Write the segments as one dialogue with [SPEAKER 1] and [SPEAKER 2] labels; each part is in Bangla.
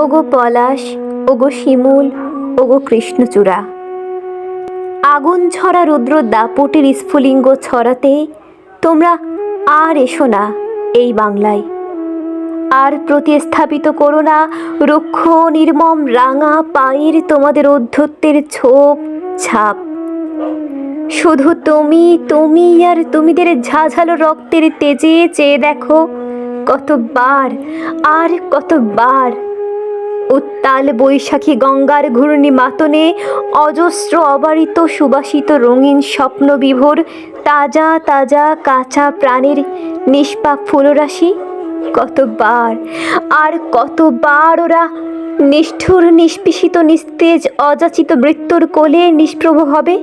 [SPEAKER 1] ওগো পলাশ, ওগো শিমুল, ওগো কৃষ্ণচূড়া। আগুন ছড়া রুদ্র দাপটের স্ফুলিঙ্গ ছড়াতে তোমরা আর এসো না এই বাংলায়। আর প্রতিস্থাপিত করো না রুক্ষ নির্মম রাঙা পায়ের তোমাদের অধ্যত্বের ছোপ ছাপ। শুধু তুমি তুমি আর তুমিদের ঝাঝালো রক্তের তেজে চেয়ে দেখো কতবার, আর কতবার উত্তাল বৈশাখী গঙ্গার ঘূর্ণি মাতনে অজস্র অবারিত সুবাসিত রঙিন স্বপ্ন বিভোর তাজা তাজা কাঁচা প্রাণীর নিষ্পাপ ফুলরাশি। কতবার, আর কতবার ওরা নিষ্ঠুর, নিষ্পিষিত, নিস্তেজ, অযাচিত মৃত্যুর কোলে নিষ্প্রভ হবে?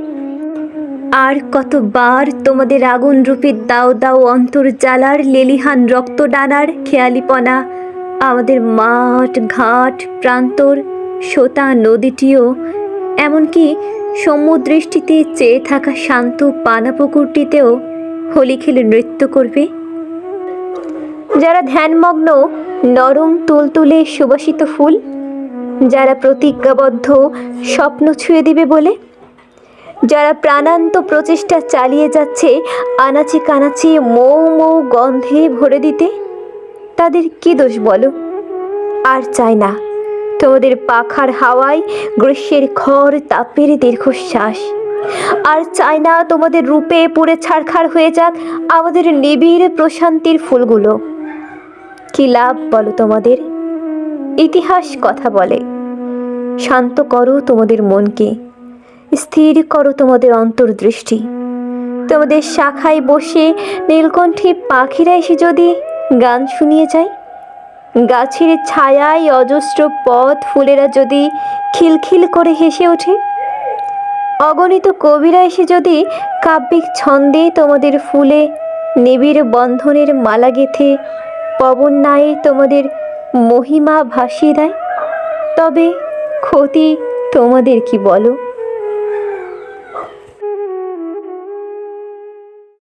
[SPEAKER 1] আর কতবার তোমাদের আগুন রূপে দাও দাও অন্তর জ্বালার লেলিহান রক্ত ডানার খেয়ালিপনা আমাদের মাঠ, ঘাট, প্রান্তর, সোতা, নদীটিও এমনকি সমুদৃষ্টিতে চেয়ে থাকা শান্ত পানা পুকুরটিতেও হোলি খেলে নৃত্য করবে। যারা ধ্যানমগ্ন, নরম তুলতুলে সুবাসিত ফুল, যারা প্রতিজ্ঞাবদ্ধ, স্বপ্ন ছুঁয়ে দিবে বলে, যারা প্রাণান্ত প্রচেষ্টা চালিয়ে যাচ্ছে, আনাচে কানাচে মৌ মৌ গন্ধে ভরে দিতে তাদের কি দোষ বলো? আর চাই না তোমাদের পাখার হাওয়ায় গ্রীষ্মের খড় তাপের দীর্ঘশ্বাস। আর চাই না তোমাদের রূপে পুড়ে ছাড়খাড় হয়ে যাক আমাদের নিবিড় প্রশান্তির ফুলগুলো। কি লাভ বলো তোমাদের? ইতিহাস কথা বলে। শান্ত করো তোমাদের মনকে। স্থির করো তোমাদের অন্তর্দৃষ্টি। তোমাদের শাখায় বসে নীলকণ্ঠী পাখিরা এসে যদি গান শুনিয়ে যায় গাছের ছায়ায় অজস্র পথ ফুলেরা যদি খিলখিল করে হেসে ওঠে। অগণিত কবিরা এসে যদি কাব্যিক ছন্দে তোমাদের ফুলে নিবিড় বন্ধনের মালা গেথে পবন নায়ে তোমাদের মহিমা ভাসিয়ে দেয়। তবে ক্ষতি তোমাদের কি বলো?